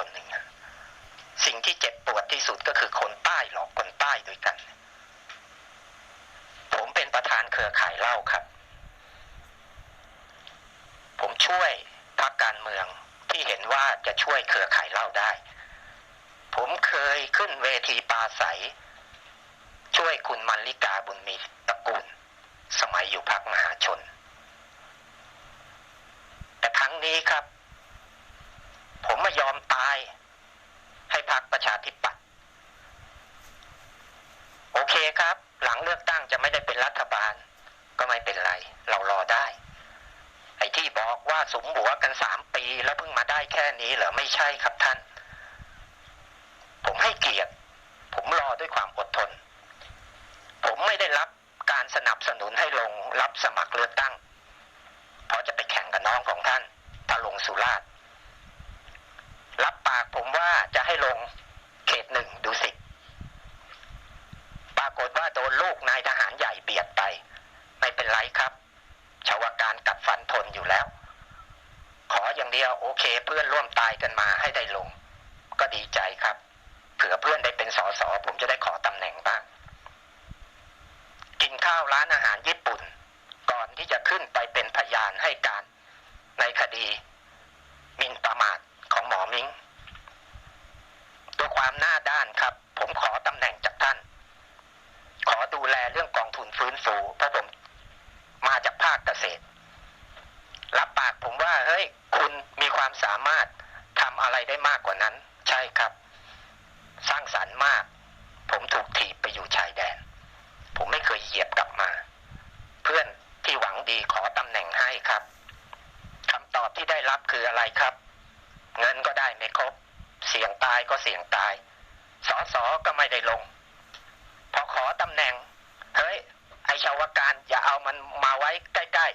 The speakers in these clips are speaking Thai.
คนหนึ่งอะสิ่งที่เจ็บปวดที่สุดก็คือคนใต้หลอกคนใต้ด้วยกัน ผมเป็นประธานเครือข่ายเหล้าครับ ผมช่วยพรรคการเมืองที่เห็นว่าจะช่วยเครือข่ายเหล้าได้ ผมเคยขึ้นเวทีปราศัยช่วยคุณมันลิกาบุญมีตระกูล สมัยอยู่พักมหาชน แต่ครั้งนี้ครับ ผมไม่ยอมตาย ให้พักประชาธิปัตย์โอเครับ หลังเลือกตั้งจะไม่ได้เป็นรัฐบาล ก็ไม่เป็นไร เรารอได้ ไอ้ที่บอกว่าสมหัวกันสามปีแล้วเพิ่งมาได้แค่นี้เหรอไม่ใช่ครับท่าน ผมให้เกียรติ ผมรอด้วยความอดทน ผมไม่ได้รับการสนับสนุนให้ลงรับสมัครเลือกตั้ง เพราะจะไปแข่งกับน้องของท่านถ้าลงสุราษฎร์รับปากผมว่าจะให้ลงเขตหนึ่งดูสิ ปรากฏว่าโดนลูกนายทหารใหญ่เบียดไป ไม่เป็นไรครับชาวการกัดฟันทนอยู่แล้ว ขออย่างเดียวโอเค เพื่อนร่วมตายกันมาให้ได้ลง ก็ดีใจครับ เผื่อเพื่อนได้เป็นสอสอผมจะได้ขอตำแหน่งบ้าง กินข้าวร้านอาหารญี่ปุ่น ก่อนที่จะขึ้นไปเป็นพยานให้การ ในคดีหมินประมาทของหมอมิงด้วยความหน้าด้านครับ ผมขอตำแหน่งจากท่าน ขอดูแลเรื่องกองทุนฟื้นฟูเพราะผมมาจากภาคเกษตร รับปากผมว่า เฮ้ย คุณมี ความสามารถทำอะไรได้มากกว่านั้น ใช่ครับ สร้างสรรค์มาก ผมถูกถีบไปอยู่ชายแดน ผมไม่เคยเหยียบกลับมา เพื่อนที่หวังดีขอตำแหน่งให้ครับคำตอบที่ได้รับคืออะไรครับ เงินก็ได้ไม่ครบ เสี่ยงตายก็เสี่ยงตาย สอสอก็ไม่ได้ลง พอขอตำแหน่ง เฮ้ย ไอชาวการอย่าเอามันมาไว้ใกล้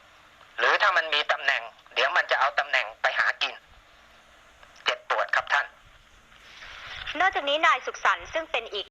ๆ หรือถ้ามันมีตำแหน่ง เดี๋ยวมันจะเอาตำแหน่งไปหากิน เจ็บปวดครับท่าน น อกจากนี้นายสุขสันต์ซึ่งเป็นอีก